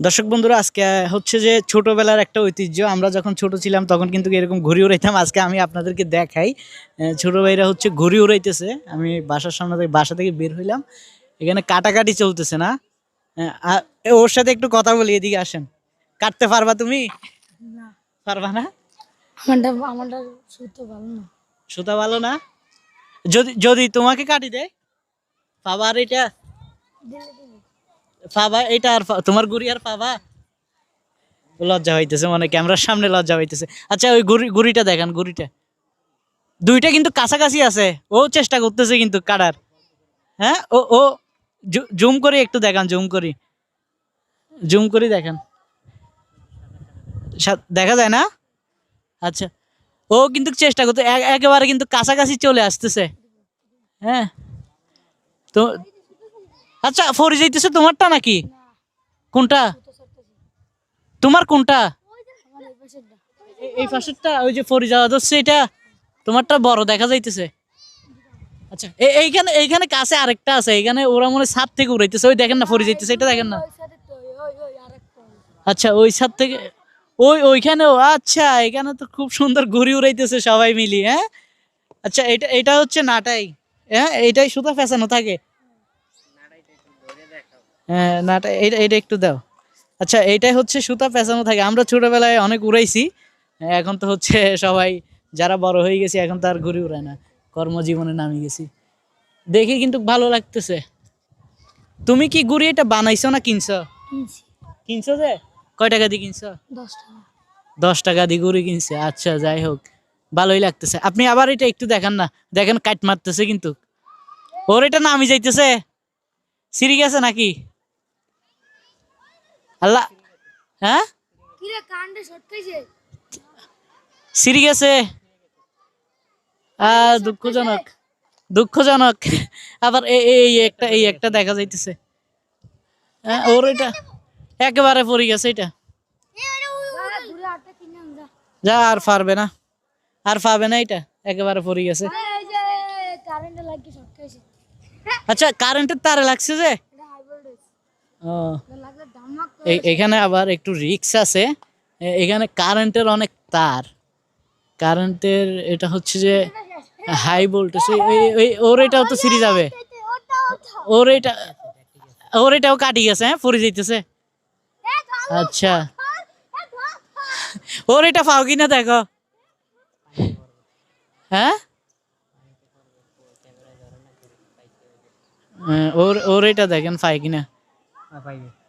দর্শক বন্ধুরা আজকে হচ্ছে যে ছোটোবেলার একটা ঐতিহ্য। আমরা যখন ছোট ছিলাম তখন কিন্তু এরকম ঘুড়ি উড়াইতাম আজকে আমি আপনাদেরকে দেখাই। ছোটো ভাইরা হচ্ছে ঘুড়ি উড়াইতেছে। আমি বাসার সামনে থেকে বাসা থেকে বের হইলাম। এখানে কাটাকাটি চলতেছে না। ওর সাথে একটু কথা বলি এদিকে আসেন। কাটতে পারবা তুমি? না। পারবা না? আমারটা আমারটা সুতো ভালো না। সুতা ভালো না? যদি যদি তোমাকে কাটি দেয় পাবা আর এটা পাবা এটা আর তোমার গুড়ি আর পাবা লজ্জা হইতেছে মানে ক্যামেরার সামনে লজ্জা হইতেছে। আচ্ছা ওই গুড়ি, গুড়িটা দেখান, গুড়িটা। দুইটা কিন্তু কাছাকাছি আছে। ও চেষ্টা করতেছে কিন্তু কাটার। হ্যাঁ ও ও জুম করে একটু দেখান, জুম করি। জুম করি দেখান। দেখা যায় না? আচ্ছা ও কিন্তু চেষ্টা করতে একেবারে কিন্তু কাছাকাছি চলে আসতেছে। হ্যাঁ তো আচ্ছা ফরি যাইতেছে তোমারটা নাকি? কোনটা? তোমার কোনটা? এই পাশেরটা, ওই যে ফরি যাওয়া ধরছে, এটা তোমারটা বড় দেখা যাইতেছে। আচ্ছা এইখানে এইখানে কাছে আরেকটা আছে এখানে ওরা মনে ছাদ থেকে উড়াইতেছে। ওই দেখেন না ফরি যাইতেছে এটা দেখেন না। আচ্ছা ওই ছাদ থেকে ওই ওইখানেও আচ্ছা এখানে তো খুব সুন্দর ঘুরি উড়াইতেছে সবাই মিলি হ্যাঁ? আচ্ছা এটা এটা হচ্ছে নাটাই হ্যাঁ? এইটাই সুতা ফেসানো থাকে। নাটা এটা এটা একটু দাও। আচ্ছা এইটাই হচ্ছে সুতা পেঁচানো থাকে। আমরা ছোটবেলায় অনেক উড়াইছি। এখন তো হচ্ছে সবাই যারা বড় হয়ে গেছি এখন তো আর ঘুরি উড়ায় না। কর্মজীবনে নামি গেছি। দেখে কিন্তু ভালো লাগতেছে। তুমি কি ঘুরি এটা বানাইছো না কিনছো? কিনছো। যে? কয় টাকা দিয়ে কিনছো? দশ টাকা। দশ টাকা দিয়ে ঘুরে কিনছে। আচ্ছা যাই হোক। ভালোই লাগতেছে। আপনি আবার এটা একটু দেখান না। দেখেন কাট মারতেছে কিন্তু। ওর এটা নামি যাইতেছে। সিঁড়ি গেছে নাকি? আল্লাহ হ্যাঁ? কি রে কান্ডে সটকাইছে সিঁড়ি গেছে দুঃখজনক। দুঃখজনক। আবার এই এই একটা এই একটা দেখা যাইতেছে। হ্যাঁ ওর এটা একেবারে পড়ে গেছে এটা। যা আর পারবে না। আর পাবে না এটা। একেবারে পড়ে গেছে। আচ্ছা কারেন্টের তারে লাগছে যে এটা হাই ভোল্টেজ ও লাগলে ধামাক এ- এখানে আবার একটু রিক্স আছে। এখানে কারেন্টের অনেক তার। কারেন্টের এটা হচ্ছে যে হাই ভোল্টেজ ওর এটাও তো সিরি যাবে। ওর এটা ওর এটাও কাটি গেছে হ্যাঁ পড়ে যাইতেছে। আচ্ছা। ওর এটা পাও কিনা দেখো। হ্যাঁ, ওর ওর এটা দেখেন পাই কিনা। apa ini?